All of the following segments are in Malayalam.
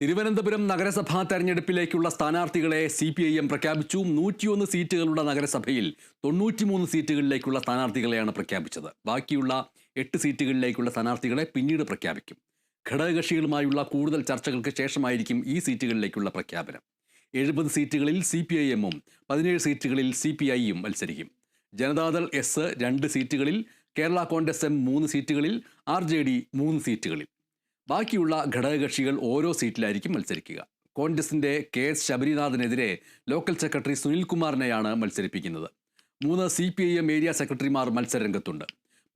തിരുവനന്തപുരം നഗരസഭാ തെരഞ്ഞെടുപ്പിലേക്കുള്ള സ്ഥാനാർത്ഥികളെ സി പി ഐ എം പ്രഖ്യാപിച്ചു. നൂറ്റിയൊന്ന് സീറ്റുകളുള്ള നഗരസഭയിൽ തൊണ്ണൂറ്റിമൂന്ന് സീറ്റുകളിലേക്കുള്ള സ്ഥാനാർത്ഥികളെയാണ് പ്രഖ്യാപിച്ചത്. ബാക്കിയുള്ള എട്ട് സീറ്റുകളിലേക്കുള്ള സ്ഥാനാർത്ഥികളെ പിന്നീട് പ്രഖ്യാപിക്കും. ഘടകകക്ഷികളുമായുള്ള കൂടുതൽ ചർച്ചകൾക്ക് ശേഷമായിരിക്കും ഈ സീറ്റുകളിലേക്കുള്ള പ്രഖ്യാപനം. എഴുപത് സീറ്റുകളിൽ സി പി ഐ എമ്മും പതിനേഴ് സീറ്റുകളിൽ സി പി ഐയും മത്സരിക്കും. ജനതാദൾ എസ് രണ്ട് സീറ്റുകളിൽ കേരള കോൺഗ്രസ് എം മൂന്ന് സീറ്റുകളിൽ ആർ ജെ ഡി മൂന്ന് സീറ്റുകളിൽ. ബാക്കിയുള്ള ഘടകകക്ഷികൾ ഓരോ സീറ്റിലായിരിക്കും മത്സരിക്കുക. കോൺഗ്രസിന്റെ കെ എസ് ശബരിനാഥിനെതിരെ ലോക്കൽ സെക്രട്ടറി സുനിൽകുമാറിനെയാണ് മത്സരിപ്പിക്കുന്നത്. മൂന്ന് C P I M area സെക്രട്ടറിമാർ മത്സരരംഗത്തുണ്ട്.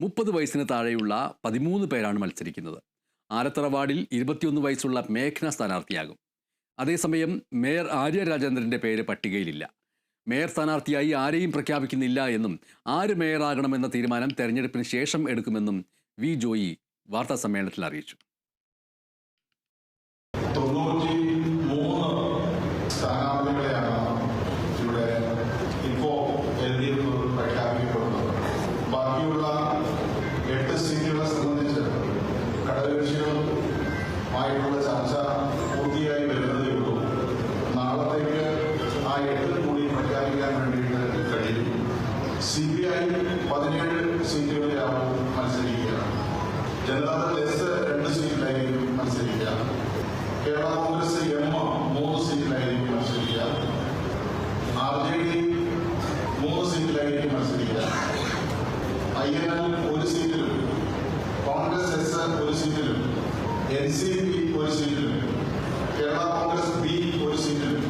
മുപ്പത് വയസ്സിന് താഴെയുള്ള പതിമൂന്ന് പേരാണ് മത്സരിക്കുന്നത്. ആലത്തറ വാർഡിൽ ഇരുപത്തിയൊന്ന് വയസ്സുള്ള മേഘന സ്ഥാനാർത്ഥിയാകും. അതേസമയം മേയർ ആര്യ രാജേന്ദ്രന്റെ പേര് പട്ടികയിലില്ല. മേയർ സ്ഥാനാർത്ഥിയായി ആരെയും പ്രഖ്യാപിക്കുന്നില്ല എന്നും ആര് മേയറാകണമെന്ന തീരുമാനം തെരഞ്ഞെടുപ്പിന് ശേഷം എടുക്കുമെന്നും വി ജോയി വാർത്താ സമ്മേളനത്തിൽ അറിയിച്ചു. ബാക്കിയുള്ള എട്ട് സീറ്റുകളെ സംബന്ധിച്ച് ഘടകകക്ഷികളുമായിട്ടുള്ള ചർച്ച പൂർത്തിയായി വരുന്നതേ ഉള്ളൂ. നാളത്തേക്ക് ആ എട്ടിൽ കൂടി പ്രഖ്യാപിക്കാൻ വേണ്ടിയിട്ട് കഴിയും. സി പി ഐ പതിനേഴ് സീറ്റുകളിലാവും മത്സരിക്കുക. ജനതാദൾ എസ് എൻ എൻ ഒരു സീറ്റിലും കോൺഗ്രസ് എസ് ഒരു സീറ്റിലും എൻ സി പി ഒരു സീറ്റിലും കേരള കോൺഗ്രസ് ബി ഒരു സീറ്റിലും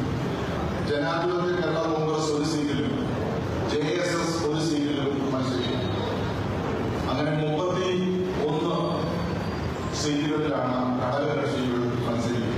ജനാധിപത്യ കേരള കോൺഗ്രസ് ഒരു സീറ്റിലും ജെ എസ് എസ് ഒരു സീറ്റിലും മത്സരിക്കും. അങ്ങനെ മുപ്പത്തി ഒന്ന് സീറ്റുകളിലാണ് ഘടകകക്ഷികൾ മത്സരിക്കുന്നത്.